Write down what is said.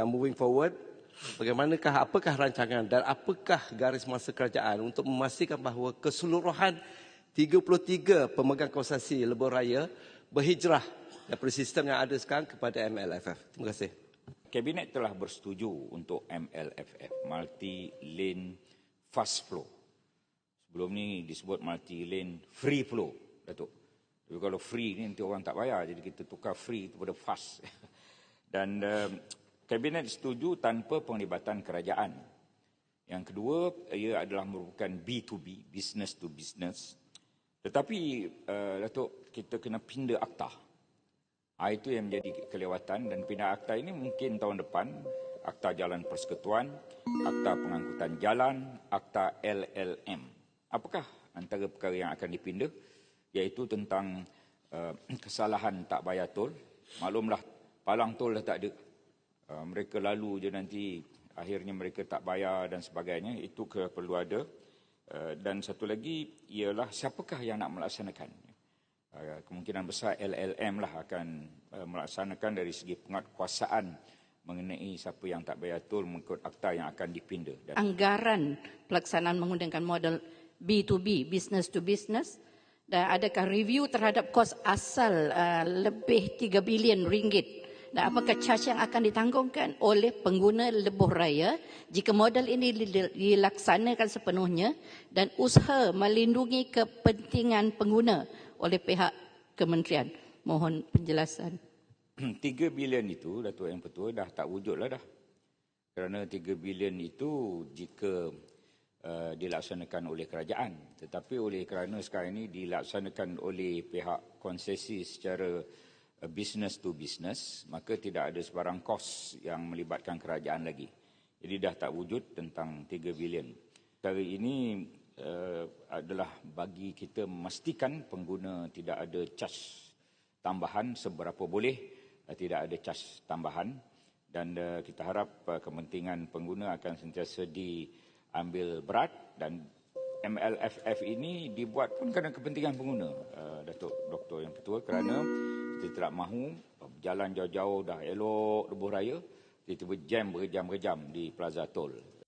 Dan moving forward, bagaimanakah apakah rancangan dan apakah garis masa kerajaan untuk memastikan bahawa keseluruhan 33 pemegang konsesi lebuh raya berhijrah daripada sistem yang ada sekarang kepada MLFF. Terima kasih. Kabinet telah bersetuju untuk MLFF, Multi Lane Fast Flow. Sebelum ni disebut Multi Lane Free Flow, Datuk. Tapi kalau free ni nanti orang tak bayar, jadi kita tukar free kepada fast. Dan uh, Kabinet setuju tanpa penglibatan kerajaan. Yang kedua, ia adalah merupakan B2B, business to business. Tetapi, uh, Datuk, kita kena pindah akta. Ha, itu yang menjadi kelewatan dan pindah akta ini mungkin tahun depan akta jalan persekutuan, akta pengangkutan jalan, akta LLM. Apakah antara perkara yang akan dipindah? Iaitu tentang uh, kesalahan tak bayar tol. Maklumlah, palang tol dah tak ada. Uh, mereka lalu je nanti akhirnya mereka tak bayar dan sebagainya. Itu ke perlu ada. Uh, dan satu lagi ialah siapakah yang nak melaksanakan? Ah, kemungkinan besar LLM lah akan uh, melaksanakan dari segi penguatkuasaan mengenai siapa yang tak bayar tol mengikut akta yang akan dipindah. Dan Anggaran pelaksanaan menggunakan model B2B, business to business, dan adakah review terhadap kos asal uh, lebih 3 bilion ringgit dan apakah charge yang akan ditanggungkan oleh pengguna lebuh raya jika model ini dilaksanakan sepenuhnya dan usaha melindungi kepentingan pengguna oleh pihak kementerian. Mohon penjelasan. 3 bilion itu, Datuk Yang Petua, dah tak wujud lah dah. Kerana 3 bilion itu jika uh, dilaksanakan oleh kerajaan. Tetapi oleh kerana sekarang ini dilaksanakan oleh pihak konsesi secara business to business, maka tidak ada sebarang kos yang melibatkan kerajaan lagi. Jadi dah tak wujud tentang 3 bilion. Kali ini uh, adalah bagi kita memastikan pengguna tidak ada cas tambahan seberapa boleh uh, tidak ada cas tambahan dan uh, kita harap uh, kepentingan pengguna akan sentiasa diambil berat dan MLFF ini dibuat pun kerana kepentingan pengguna uh, Datuk Doktor yang ketua kerana kita tidak mahu berjalan jauh-jauh dah elok lebuh raya tiba-tiba jam berjam-berjam di Plaza Tol